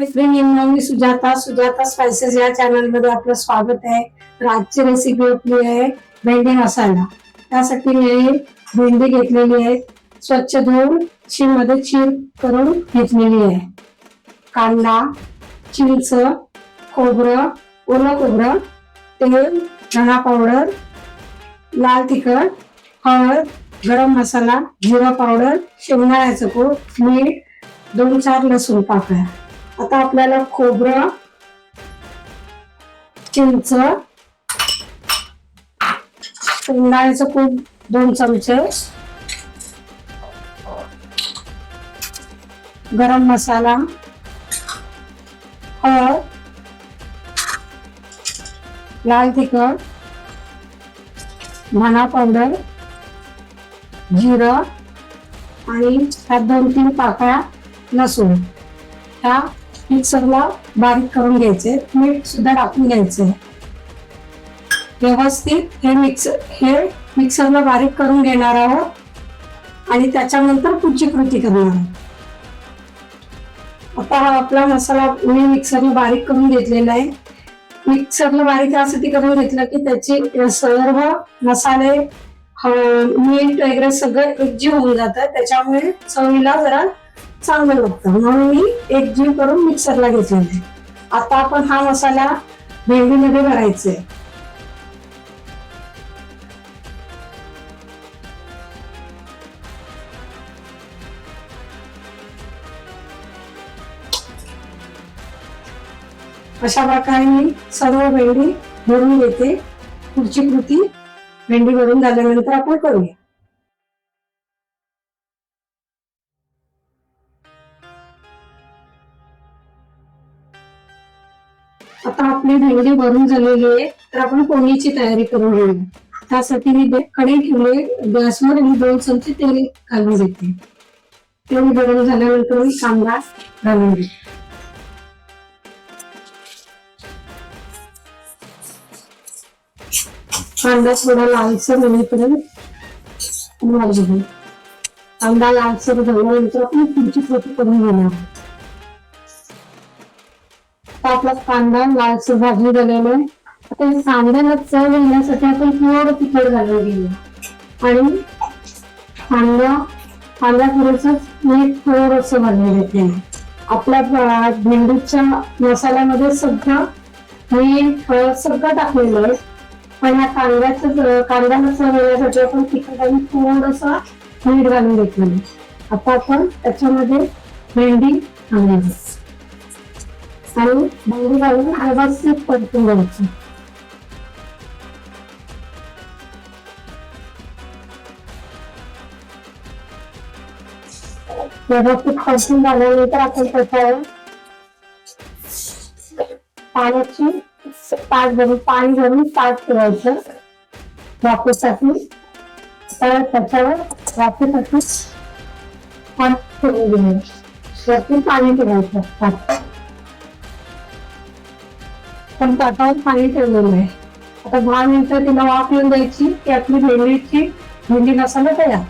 मैत्रिणींनो मी सुजाता सुजाता स्पायसेस या चॅनलमध्ये आपलं स्वागत आहे तर आजची रेसिपी आपली आहे भेंडी मसाला त्यासाठी मी भेंडी घेतलेली आहे। स्वच्छ धुवून चीन मध्ये चीर करून घेतलेली आहे। कांदा चिंच खोबरं ओलं खोबरं तेल चणा पावडर लाल तिखट हळद गरम मसाला जिरा पावडर शेवणाळ्याचं कोट मीठ दोन चार लसूण पाकळ्या। आता आपल्याला खोबरं चिंच शेंगदाण्याचं कूट दोन चमचे गरम मसाला हळद लाल तिखट धना पावडर जिरं आणि ह्या दोन तीन पाकळ्या लसूण. ह्या मिक्सरला बारीक करून घ्यायचे मीठ सुद्धा टाकून घ्यायचे. व्यवस्थित हे मिक्सर हे मिक्सरला बारीक करून घेणार आहोत आणि त्याच्यानंतर पुढची कृती करणार आहोत. आता हा आपला मसाला मी मिक्सरला बारीक करून घेतलेला आहे. मिक्सरला बारीक यासाठी करून घेतलं की त्याचे सर्व मसाले मीठ वगैरे सगळं एकजीव होऊन जातं. त्याच्यामुळे चवीला जरा चांगलं लागतं. म्हणून मी एक जीव करून मिक्सरला घेतलेले आता आपण हा मसाला भेंडीमध्ये भरायचंय. अशा प्रकारे मी सर्व भेंडी भरून घेते. पुढची कृती भेंडी भरून झाल्यानंतर आपण करूया. आता आपली भेंडी भरून झालेली आहे तर आपण पोळीची तयारी करून घेऊया त्यासाठी मी कडे ठेवले गॅसवर आणि दोन चमचे तेल घालून देते तेल गरम झाल्यानंतर मी कांदा घालून देते कांदा थोडा लालसर होईपर्यंत कांदा लालसर झाल्यानंतर आपण पुढची कृती करून घेणार आपला कांदा लालसर भाजून झालेला आहे आता कांद्याला चव येण्यासाठी आपण थोडं तिखट घालून घेऊया आणि कांदा कांदा म्हणजे थोडंसं मीठ थोडंसं घालून घेते. आपल्या भेंडूच्या भेंडीच्या मसाल्यामध्ये सगळं मीठ हळद सगळं टाकलेलं आहे. पण या कांद्याचं कांद्याला चव येण्यासाठी आपण तिखट आणि थोडस मीठ घालून घेतलेलं आता आपण त्याच्यामध्ये भेंडी घालायची आणि भेंडी घालून व्यवस्थित परतून घ्यायची. व्यवस्थित परतून झाल्यानंतर आपण त्याच्यावर पाण्याची पाच भरून पाणी भरून पाच ठेवायचं. वापरसाठी तर त्याच्यावर वापरसाठी पाणी ठेवून घ्यायचं. पाणी ठेवायचं. पण ताटावर पाणी ठेवलेलं आहे. आता दहा मिनिटं तिला वाफ येऊन द्यायची की आपली भेंडीची भेंडी मसाला तयार.